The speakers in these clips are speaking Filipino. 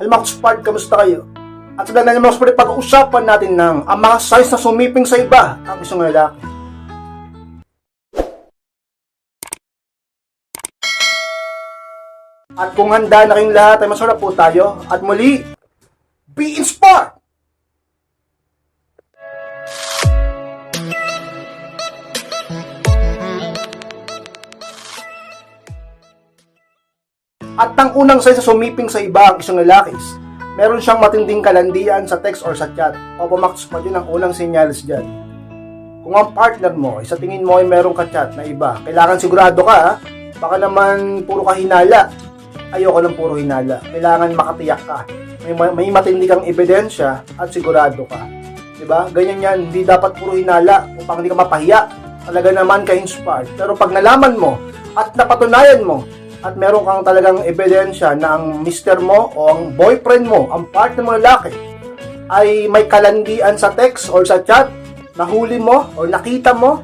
Hello mga Spark, kamusta kayo? At sa ganyan mga Spark, pag-uusapan natin ng ang mga signs na sumiping sa iba ang isang lalaki. At kung handa na kayong lahat ay masarap po tayo. At muli, be inspired! At ang unang sign sa sumiping sa iba ang isang lalaki is, meron siyang matinding kalandian sa text or sa chat. O pumax pa yun ang unang senyales dyan. Kung ang partner mo, sa tingin mo ay merong ka-chat na iba, kailangan sigurado ka ha. Baka naman puro ka hinala. Ayoko ng puro hinala. Kailangan makatiyak ka. May, may matindi kang ebidensya at sigurado ka. 'Di ba? Ganyan yan. Hindi dapat puro hinala upang hindi ka mapahiya. Talaga naman ka inspired. Pero pag nalaman mo at napatunayan mo at meron kang talagang ebidensya na ang mister mo o ang boyfriend mo, ang partner mo lalaki, ay may kalandian sa text or sa chat, nahuli mo or nakita mo,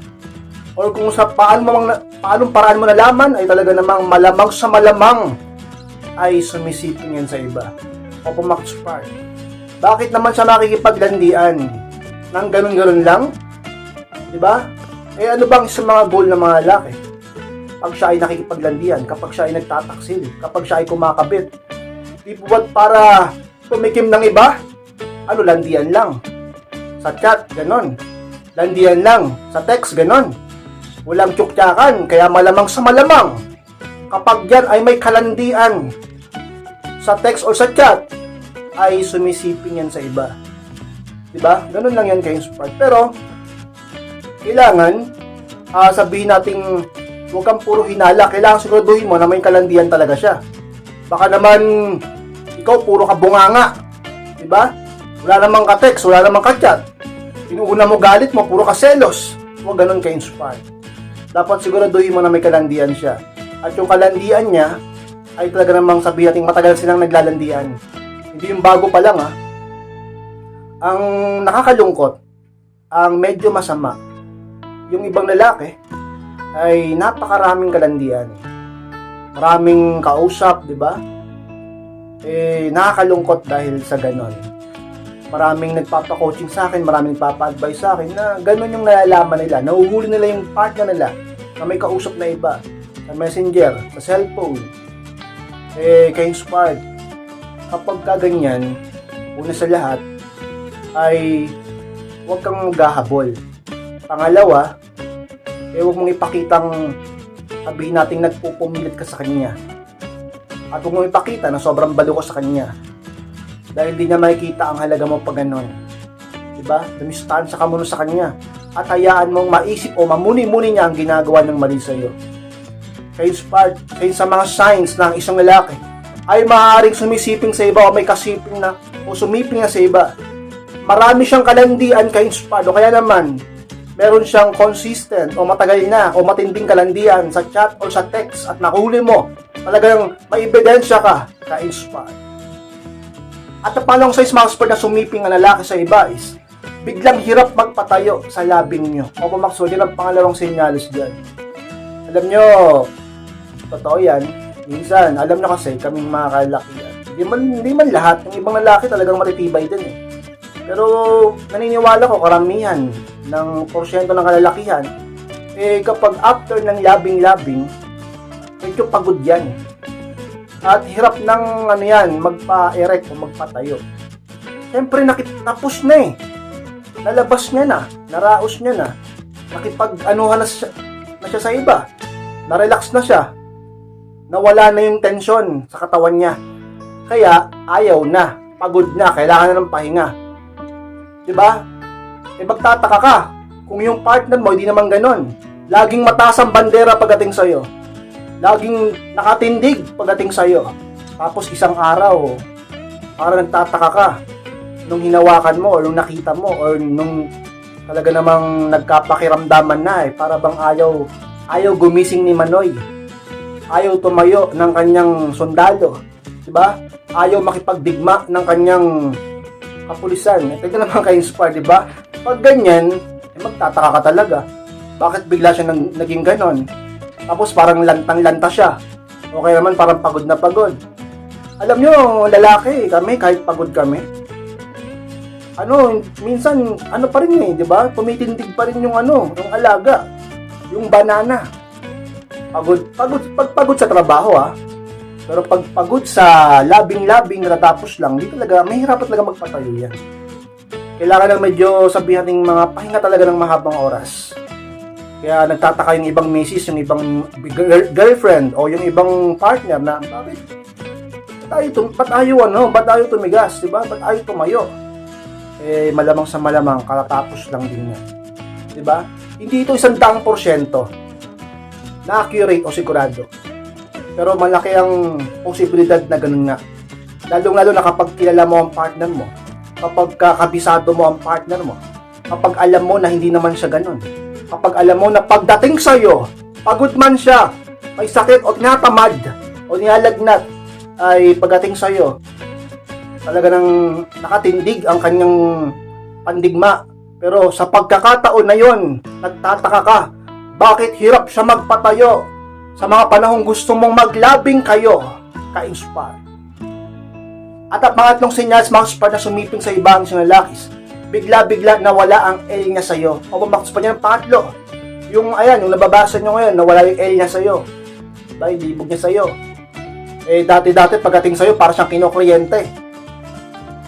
or kung sa paano mo mang, paanong paraan mo nalaman, ay talaga namang malamang sa malamang ay sumisiping yan sa iba. O pumax part. Bakit naman siya makikipaglandian? Nang ganun-ganun lang? Di ba? Eh ano bang sa mga goal ng mga lalaki? Pag siya ay nakikipaglandian, kapag siya ay nagtataksil, kapag siya ay kumakabit, di ba para tumikim ng iba? Ano, landian lang. Sa chat, ganon. Landian lang. Sa text, ganon. Walang tsuktyakan, kaya malamang sa malamang. Kapag yan ay may kalandian sa text or sa chat, ay sumisiping yan sa iba. Diba? Ganun lang yan kay Inspired. Pero, kailangan, ah, sabihin nating huwag kang puro hinala. Kailangan siguraduhin mo na may kalandian talaga siya. Baka naman, ikaw puro ka bunganga. Diba? Wala namang ka-text, wala namang ka-chat. Inuuna mo galit mo, puro ka selos. Huwag ganun ka inspired. Dapat siguraduhin mo na may kalandian siya. At yung kalandian niya, ay talaga namang sabihin natin matagal silang naglalandian. Hindi yung bago pa lang ha. Ang nakakalungkot, ang medyo masama, yung ibang lalaki ay napakaraming kalandian. Maraming kausap, di ba? Eh, nakakalungkot dahil sa ganon. Maraming nagpapa-coaching sa akin, maraming nagpapa-advise sa akin na ganon yung nalalaman nila. Nahuhuli nila yung partner nila na may kausap na iba sa messenger, sa cellphone, eh, kay Inspired. Kapag kaganyan, una sa lahat, ay huwag kang maghahabol. Pangalawa, eh huwag mong ipakitang sabihin natin nagpupumilit ka sa kanya. At huwag mong ipakita na sobrang balo ka sa kanya. Dahil di niya makikita ang halaga mo pag ganon. Diba? Dumistansya ka muna sa kanya. At hayaan mong maisip o mamuni-muni niya ang ginagawa ng mali sa iyo. Kaya inspired, kaya sa mga signs ng isang lalaki ay maaaring sumisiping sa iba o may kasiping na o sumiping na sa iba. Marami siyang kalandian kay inspired kaya naman meron siyang consistent o matagal na o matinding kalandian sa chat o sa text at nahuli mo, talagang may ebidensya ka ka-inspired. At ang size mga expert na sumiping ang lalaki sa iba is biglang hirap magpatayo sa labing nyo. O pumakso, yan ang pangalawang senyales dyan. Alam nyo, totoo yan. Minsan, alam nyo kasi, kaming mga kalakihan. Hindi man, hindi man lahat. Yung ibang lalaki talagang matitibay din eh. Pero naniniwala ko karamihan ng porsyento ng kalalakihan eh kapag after ng labing-labing medyo pagod yan. At hirap ng ano yan, magpa-erect o magpatayo. Siyempre nakit tapos na eh. Nalabas niya na, naraos niya na. Nakipag-anuhan na siya, na siya sa iba. Na-relax na siya. Nawala na yung tension sa katawan niya. Kaya ayaw na, pagod na, kailangan na ng pahinga. 'di ba? Eh magtataka ka kung yung partner mo hindi naman ganon. Laging mataas ang bandera pagdating sa iyo. Laging nakatindig pagdating sa iyo. Tapos isang araw, para nagtataka ka nung hinawakan mo or nung nakita mo or nung talaga namang nagkapakiramdaman na eh para bang ayaw ayaw gumising ni Manoy. Ayaw tumayo ng kanyang sundalo, 'di ba? Ayaw makipagdigma ng kanyang kapulisan. Eh, tignan naman kayo inspire, di ba? Pag ganyan, eh, magtataka ka talaga. Bakit bigla siya nang, naging ganon? Tapos parang lantang-lanta siya. Okay naman parang pagod na pagod. Alam nyo, lalaki kami, kahit pagod kami, ano, minsan, ano pa rin eh, di ba? Tumitindig pa rin yung ano, yung alaga, yung banana. Pagod, pagod, pag pagod sa trabaho ah. Pero pag pagod sa labing-labing natapos lang, di talaga, mahirap talaga magpatayo yan. Kailangan lang medyo sabihan ng mga pahinga talaga ng mahabang oras. Kaya nagtataka yung ibang misis, yung ibang girl- girlfriend o yung ibang partner na bakit ayaw, tum- ba't ayaw ano, ba't ayaw tumigas, di ba? Ba't ayaw tumayo? Eh, malamang sa malamang, katatapos lang din yan. Di ba? Hindi ito isang daang porsyento na accurate o sigurado. Pero malaki ang posibilidad na ganun nga. Lalong-lalo na kapag kilala mo ang partner mo, kapag kakabisado mo ang partner mo, kapag alam mo na hindi naman siya ganun, kapag alam mo na pagdating sa'yo, pagod man siya, may sakit o tinatamad o nilalagnat, ay pagdating sa'yo, talaga nang nakatindig ang kanyang pandigma. Pero sa pagkakataon na yon, nagtataka ka, bakit hirap siya magpatayo sa mga panahong gusto mong maglabing kayo, ka-inspire. At ang pangatlong senyas, mga spar na sumiping sa ibang sinalakis, bigla-bigla nawala ang L niya sa'yo. O bumakos pa niya ng pangatlo. Yung, ayan, yung nababasa nyo ngayon, nawala yung L niya sa'yo. Diba, ilibog niya sa'yo. Eh, dati-dati pagdating sa'yo, para siyang kinokuryente.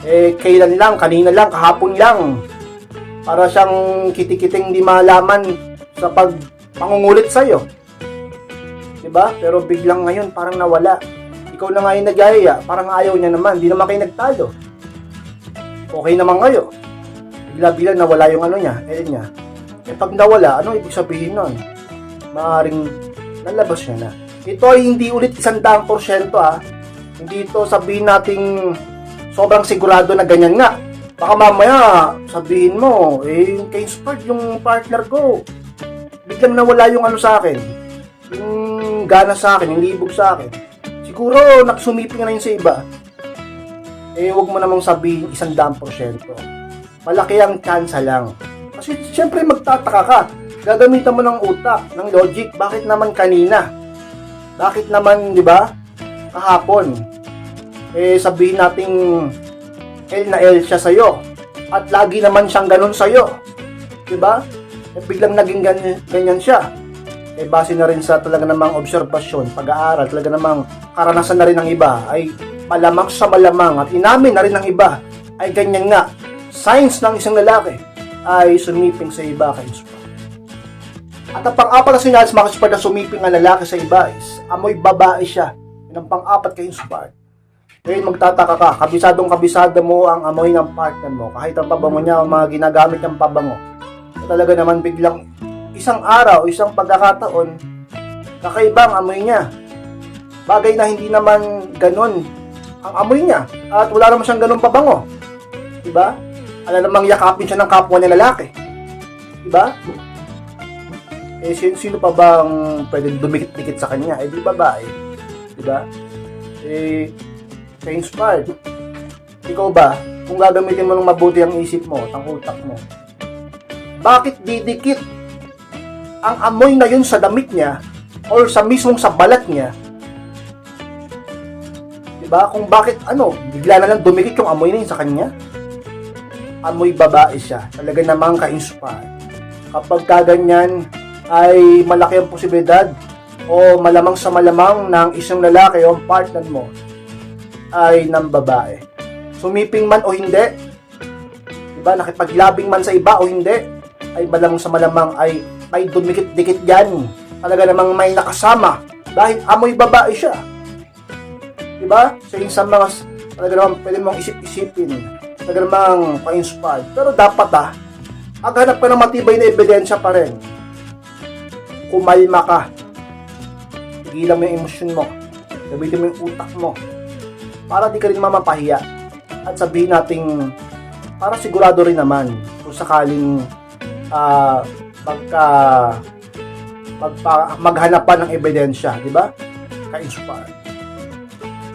Eh, kailan lang, kanina lang, kahapon lang. Para siyang kitikiting di malaman sa pag pangungulit sa'yo. Diba? Pero biglang ngayon, parang nawala. Ikaw na nga yung nagayaya, parang ayaw niya naman, di naman kayo nagtalo. Okay naman kayo. Bigla-bigla nawala yung ano niya, eh niya. Eh pag nawala, ano ibig sabihin nun? Maaring nalabas niya na. Ito ay hindi ulit isang daang porsyento ah. Hindi ito sabihin nating sobrang sigurado na ganyan nga. Baka mamaya sabihin mo, eh kay Spurt yung partner ko. Biglang nawala yung ano sa akin. Yung gana sa akin, yung libog sa akin. Siguro nagsumiping na yun sa iba. Eh wag mo namang sabihin isang daang porsyento. Malaki ang chance lang. Kasi siyempre magtataka ka. Gagamitan mo ng utak, ng logic. Bakit naman kanina? Bakit naman, di ba? Kahapon. Eh, sabihin nating L na L siya sa'yo. At lagi naman siyang ganun sa'yo. Di ba? Eh, biglang naging ganyan, ganyan siya. Eh, base na rin sa talaga namang obserbasyon, pag-aaral, talaga namang karanasan na rin ng iba, ay malamang sa malamang at inamin na rin ng iba, ay ganyan nga. Signs ng isang lalaki ay sumiping sa iba kay Spa. At ang pang-apat na sinyalis mga Spa na sumiping ang lalaki sa iba is amoy babae siya. Yan ang pang-apat kay Spa. Ngayon magtataka ka, kabisadong kabisado mo ang amoy ng partner mo, kahit ang pabango niya o mga ginagamit niyang pabango. Talaga naman biglang isang araw, isang pagkakataon, kakaiba ang amoy niya. Bagay na hindi naman ganon ang amoy niya. At wala naman siyang ganon pabango. Diba? Alam namang yakapin siya ng kapwa niya lalaki. Diba? Eh, sino, sino pa bang pwede dumikit-dikit sa kanya? Eh, di babae. Diba? Eh, kaya inspired. Ikaw ba, kung gagamitin mo ng mabuti ang isip mo, ang utak mo, bakit didikit ang amoy na yun sa damit niya or sa mismong sa balat niya? Diba? Kung bakit, ano, bigla na lang dumikit yung amoy na yun sa kanya? Amoy babae siya. Talaga namang ka-inspire. Kapag kaganyan, ay malaki ang posibilidad o malamang sa malamang ng isang lalaki o partner mo ay ng babae. Sumiping man o hindi, diba, nakipaglabing man sa iba o hindi, ay malamang sa malamang ay may dumikit-dikit yan. Talaga namang may nakasama dahil amoy babae siya. Diba? Sa isang mga, talaga namang pwede mong isip-isipin. Talaga namang pa-inspired. Pero dapat ah, aghanap ka ng matibay na ebidensya pa rin. Kumalma ka. Tigilan mo yung emosyon mo. Gamitin mo yung utak mo. Para di ka rin mamapahiya. At sabihin nating para sigurado rin naman kung sakaling ah pagka magpa, maghanap pa ng ebidensya, di ba? Ka-inspire.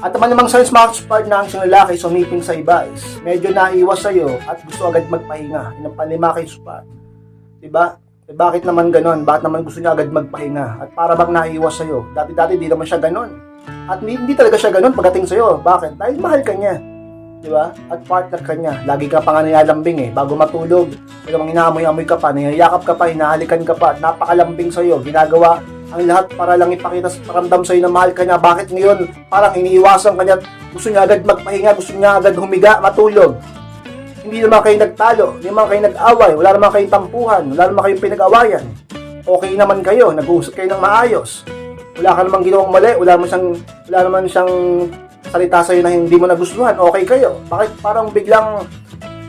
At naman namang science mga inspired na ang isang lalaki sumiping sa iba is medyo naiwas sa'yo at gusto agad magpahinga. Yun ang panlima ka-inspire. Di ba? Eh, bakit naman ganon? Bakit naman gusto niya agad magpahinga? At para bang naiwas sa'yo? Dati-dati di naman siya ganon. At hindi, hindi talaga siya ganun pagdating sa'yo. Bakit? Dahil mahal ka niya. Di ba? At partner ka niya. Lagi ka pa nga nilalambing eh. Bago matulog, alam inaamoy-amoy ka pa, niyayakap ka pa, hinahalikan ka pa, napakalambing sa'yo. Ginagawa ang lahat para lang ipakita, paramdam sa'yo na mahal ka niya. Bakit ngayon parang iniiwasan ka niya, gusto niya agad magpahinga, gusto niya agad humiga, matulog. Hindi naman kayo nagtalo, hindi naman kayo nag-away, wala naman kayong tampuhan, wala naman kayong pinag-awayan. Okay naman kayo, nag-uusap kayo ng maayos. Wala ka namang ginawang mali, wala naman siyang, wala naman siyang salita sa'yo na hindi mo nagustuhan, okay kayo. Bakit parang biglang,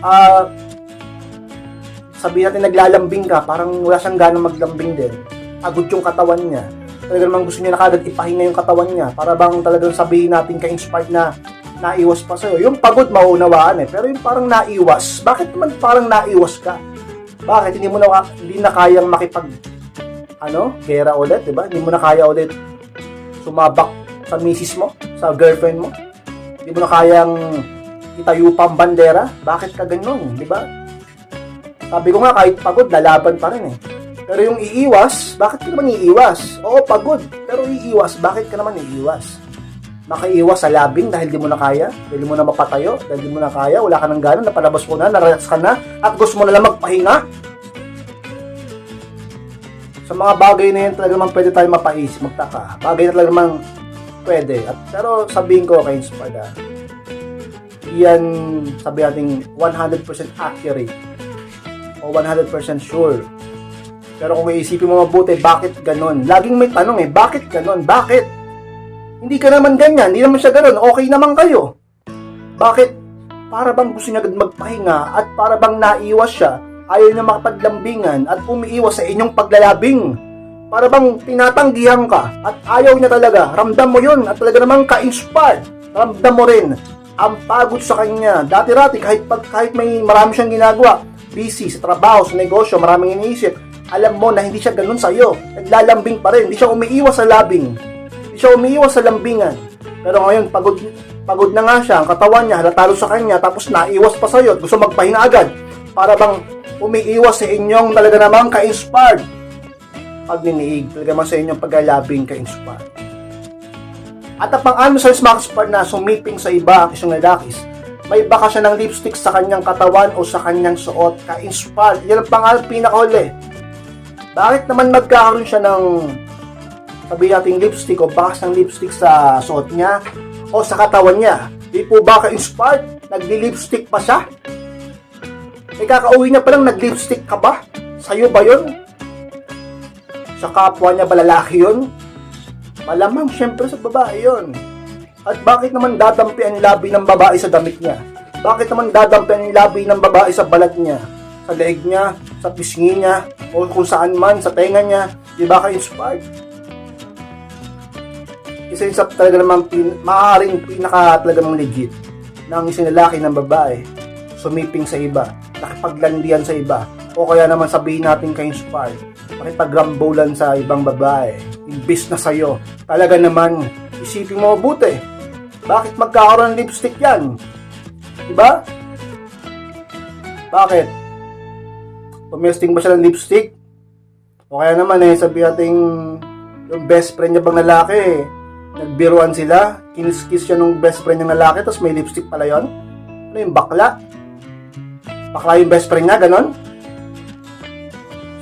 ah, sabihin natin naglalambing ka, parang wala siyang ganang maglambing din. Pagod yung katawan niya. Talaga namang gusto niya na kagad ipahinga yung katawan niya. Para bang talagang sabihin natin ka-inspired na naiwas pa sa'yo. Yung pagod maunawaan eh. Pero yung parang naiwas, bakit naman parang naiwas ka? Bakit hindi mo na hindi na kayang makipag ano, gera ulit, 'di ba? Hindi mo na kaya ulit sumabak sa misis mo, sa girlfriend mo. Hindi mo na kayang itayo pa bandera. Bakit ka ganun, 'di ba? Sabi ko nga kahit pagod, lalaban pa rin eh. Pero yung iiwas, bakit ka naman iiwas? Oo, pagod. Pero iiwas, bakit ka naman iiwas? Makaiwas sa labing dahil di mo na kaya, dahil mo na mapatayo, dahil di mo na kaya, wala ka ng gana, napalabas mo na, narelax ka na, at gusto mo na lang magpahinga. Sa mga bagay na yan, talaga naman pwede tayo mapaisip, magtaka. Bagay na talaga naman pwede. At, pero sabihin ko kay Spada, yan sabi natin 100% accurate o 100% sure. Pero kung iisipin mo mabuti, bakit ganon? Laging may tanong eh, bakit ganon? Bakit? Hindi ka naman ganyan, hindi naman siya ganon, okay naman kayo. Bakit? Para bang gusto niya agad magpahinga at para bang naiwas siya, ayaw niya makapaglambingan at umiiwas sa inyong paglalabing. Para bang tinatanggihan ka at ayaw niya talaga, ramdam mo yun at talaga namang ka-inspired. Ramdam mo rin ang pagod sa kanya. Dati-rati kahit, pag, kahit may marami siyang ginagawa, busy sa trabaho, sa negosyo, maraming iniisip, alam mo na hindi siya ganun sa'yo. Naglalambing pa rin, hindi siya umiiwas sa labing. Hindi siya umiiwas sa lambingan. Pero ngayon, pagod, pagod na nga siya, ang katawan niya, halatalo sa kanya, tapos naiwas pa sa'yo gusto magpahinga agad. Para bang umiiwas sa inyong talaga namang ka-inspired. Pagniniig, talaga sa inyong paglalabing ka-inspired. At ang pang-ano sa Smack Spar na sumiping sa iba ang isang lalakis, may baka siya ng lipstick sa kanyang katawan o sa kanyang suot, ka-inspired. Yan ang pangalan pinakahuli. Bakit naman magkakaroon siya ng sabi natin lipstick o bakas ng lipstick sa suot niya o sa katawan niya? Di po ba ka-inspired? Nagli-lipstick pa siya? Eh kakauwi niya palang nag-lipstick ka ba? Sa'yo ba yun? Sa kapwa niya ba lalaki yun? Malamang syempre sa babae yun. At bakit naman dadampi ang labi ng babae sa damit niya? Bakit naman dadampi ang labi ng babae sa balat niya? Sa leeg niya, sa pisngi niya, o kung saan man, sa tenga niya? Di ba ka-inspired? Isa yun sa talaga namang pin, maaaring pinaka talaga namang legit ng isang lalaki ng babae sumiping sa iba, nakipaglandian sa iba, o kaya naman sabihin natin ka-inspired, makipagrambulan sa ibang babae, imbis na sa'yo. Talaga naman, isipin mo mabuti. Bakit magkakaroon ng lipstick yan? Diba? Bakit? Pumesting ba siya ng lipstick? O kaya naman eh, sabi nating yung best friend niya bang lalaki, nagbiruan sila, kinis-kiss siya nung best friend niyang lalaki, tapos may lipstick pala yon Ano yung bakla? Bakla yung best friend niya, ganon?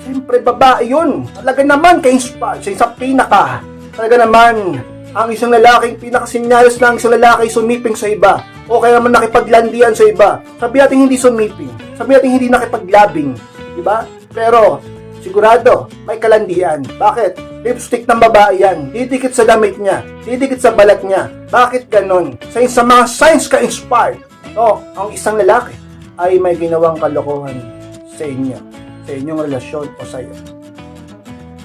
Siyempre, babae yun. Talaga naman, ka-inspire siya sa pinaka. Talaga naman, ang isang lalaking pinakasinyalis na ang isang lalaki sumiping sa iba. O kaya naman nakipaglandian sa iba. Sabi natin hindi sumiping. Sabi natin hindi nakipaglabing. Diba? Pero, sigurado, may kalandian. Bakit? Lipstick ng babae yan. Didikit sa damit niya. Didikit sa balat niya. Bakit ganon? Sa, sa mga signs ka-inspired. O, ang isang lalaki ay may ginawang kalokohan sa inyo, sa inyong relasyon o sa iyo.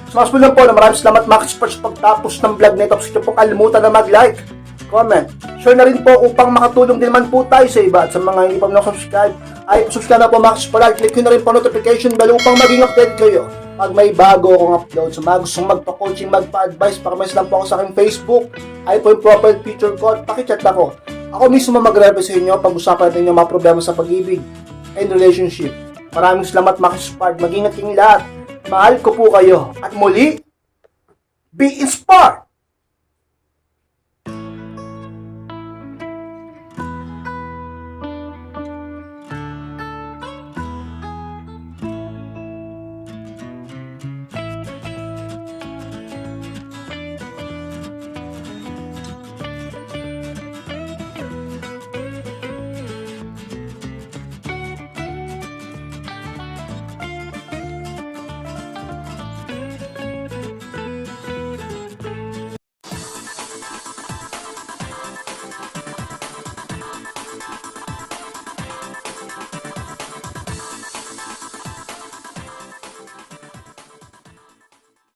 So, mas lang po na maraming salamat mga experts pagtapos ng vlog na ito. Gusto po kalimutan na mag-like, comment, share na rin po upang makatulong din naman po tayo sa iba at sa mga hindi pa subscribe ay subscribe na po mga experts. Click nyo na rin po notification bell upang maging update kayo pag may bago akong upload. So mga gustong magpa-coaching, magpa-advise, pakamess lang po ako sa aking Facebook. Ay po yung profile picture ko at pakichat ako. Ako mismo mag-review sa inyo pag-usapan natin yung mga problema sa pag-ibig and relationship. Maraming salamat mga Spard. Mag-ingat kayong lahat. Mahal ko po kayo. At muli, be inspired!